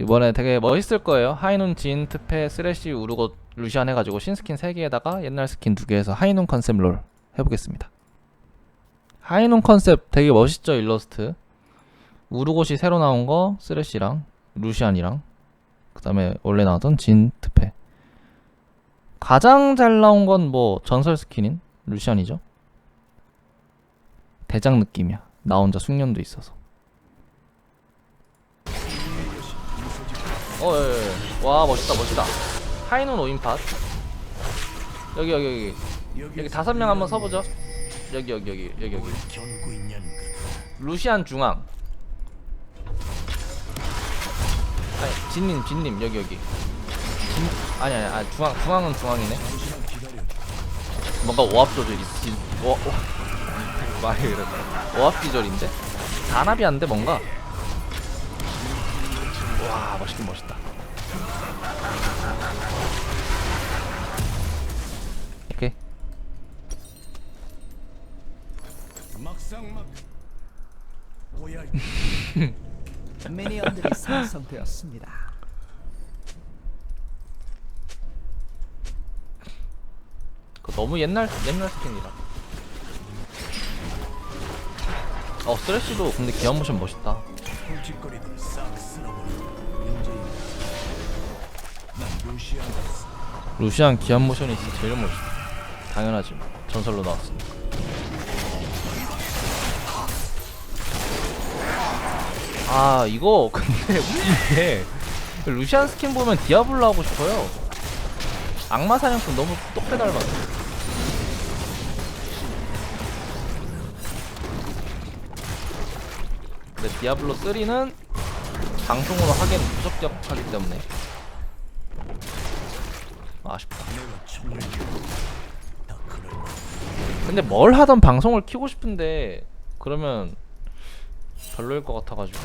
이번에 되게 멋있을 거예요. 하이눈, 진, 트페, 쓰레쉬, 우르고, 루시안 해가지고 신스킨 3개에다가 옛날 스킨 2개에서 하이눈 컨셉 롤 해보겠습니다. 하이눈 컨셉 되게 멋있죠, 일러스트? 우르고시 새로 나온 거, 쓰레쉬랑, 루시안이랑, 그 다음에 원래 나왔던 진, 트페. 가장 잘 나온 건 뭐 전설 스킨인 루시안이죠. 대장 느낌이야. 나 혼자 숙련도 있어서. 어, 예, 예, 예. 와 멋있다 멋있다. 하이는 5인팟. 여기 여기 여기 여기 다섯 명 한번 서보죠. 여기 여기 여기 여기 여기. 루시안 중앙. 아니 진님 진님 여기 여기. 진, 아니 아니 아 중앙 중앙은 중앙이네. 뭔가 오합 조절이 진, 오, 오. 말이 이런 오합 기절인데 단합이 안 돼 뭔가. 와 멋있긴 멋있다. 미니언들이 생성되었습니다. 그 너무 옛날 옛날 스킨이라. 어 쓰레쉬도 근데 기한 모션 멋있다. 솔직거리들 싹 쓸어버려 인재입니다. 루시안 기합 모션이 진짜 제일 멋있어. 당연하지. 뭐. 전설로 나왔으니까. 아 이거 근데 웃기게 루시안 스킨 보면 디아블로 하고 싶어요. 악마 사냥꾼 너무 똑배 닮았어. 근데 디아블로 3는 방송으로 하기엔 무적격하기 때문에 아, 아쉽다. 근데 뭘 하던 방송을 키고 싶은데 그러면 별로일 것 같아가지고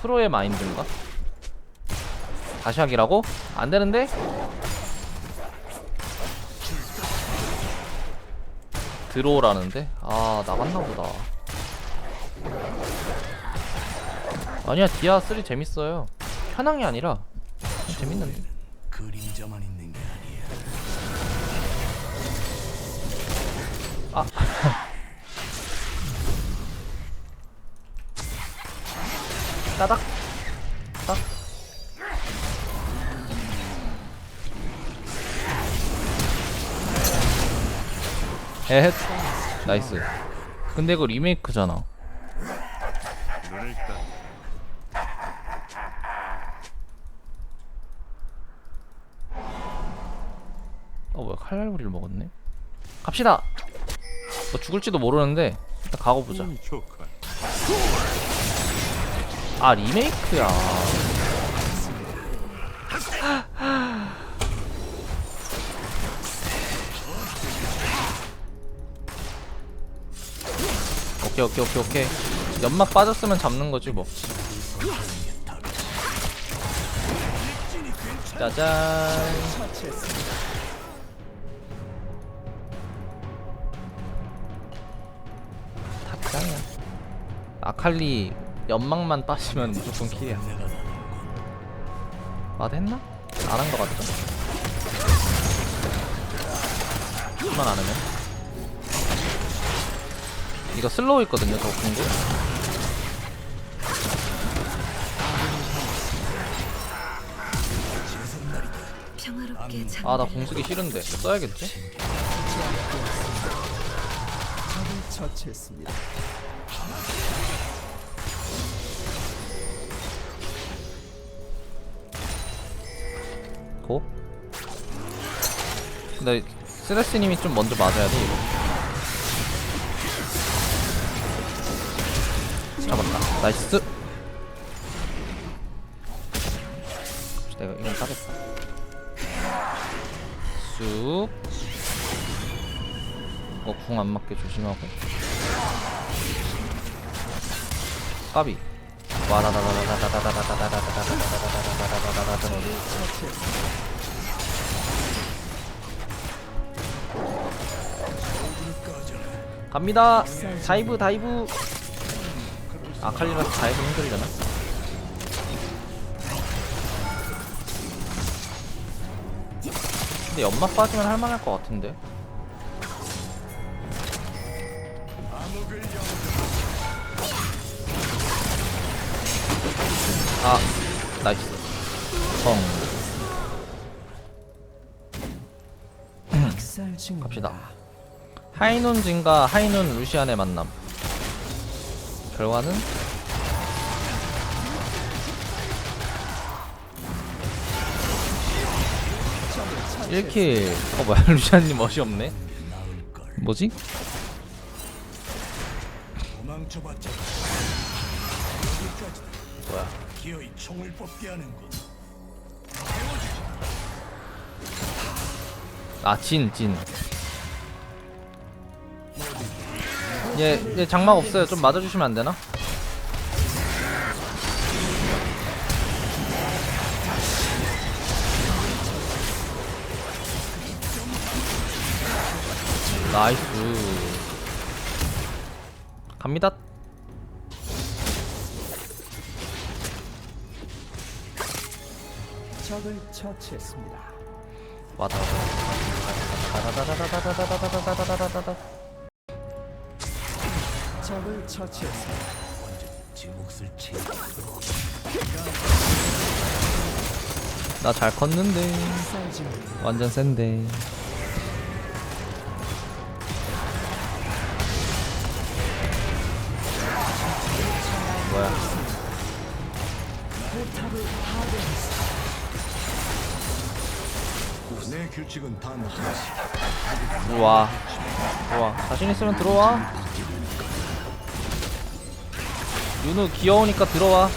프로의 마인드인가? 다시 하기라고? 안 되는데? 들어오라는데? 아 나갔나 보다. 아니야 디아 3 재밌어요. 편향이 아니라 재밌는데. 그림자만 있는 게 아니야. 아. 따닥. 따닥. 에헤. 나이스 근데 이거 리메이크잖아 어 뭐야 칼날부리를 먹었네? 갑시다! 뭐 죽을지도 모르는데 일단 가고 보자. 아 리메이크야. 오케이 오케이 오케이 오케이. 연막 빠졌으면 잡는 거지 뭐. 짜잔. 짱이야 아칼리 연막만 따시면 무조건 킬이야 마드 했나? 안 한 거 같죠? 만 안하면 이거 슬로우 있거든요 저 공구 아나 공수기 싫은데 써야겠지? 처치했습니다. 고? 근데 쓰레스님이 좀 먼저 맞아야 돼 이거. 잡았다. 나이스. 내가 이건 따겠다. 쑥. 어, 궁 안 맞게 조심하고. 까비. 갑니다. 다이브 다이브. 아칼리라서 다이브 힘들잖아. 근데 연막 빠지면 할만할 것 같은데. 나이스. 성. 갑시다. 하이눈 진과 하이눈 루시안의 만남. 결과는? 이렇게 어 뭐야. 루시안님 멋이 없네. 뭐지? 뭐야. 기어이 총을 뽑게 하는 것. 아, 진, 진. 얘, 얘 장막 없어요. 좀 맞아주시면 안 되나? 나이스. 갑니다. 도착을 처치했습니다. 도착을 처치했습니다. 나잘 컸는데 완전 센데 뭐야 규칙은 단 하나. 들어와. 들어와. 자신 있으면 들어와. 윤우 귀여우니까 들어와.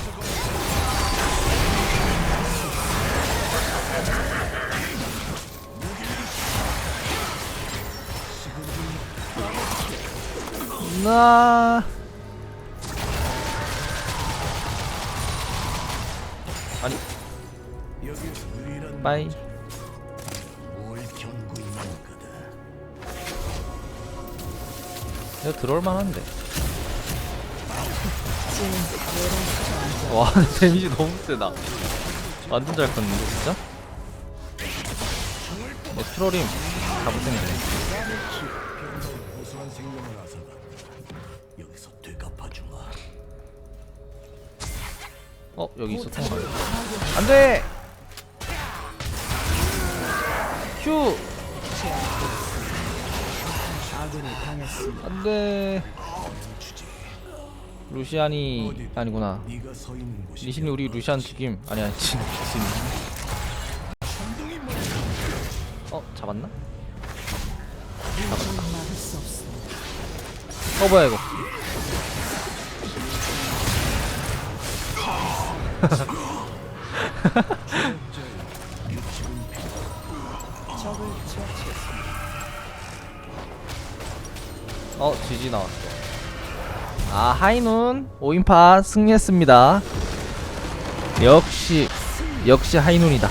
나. 아니. 빠이 이거 들어올 만한데. 와, 데미지 너무 세다. 완전 잘 컸는데, 진짜? 뭐. 여기서 되갚아 주마. 어, 여기 있었던 거야. 안 돼! 큐! 당했습니다. 안 돼. 루시안이, 아니구나. 리신이 우리 루시안 죽임. 아니, 아니, 진, 진. 어, 잡았나? 없습니다. 어, 뭐야, 이거. 어, GG 나왔어. 아, 하이눈 5인파 승리했습니다. 역시, 역시 하이눈이다.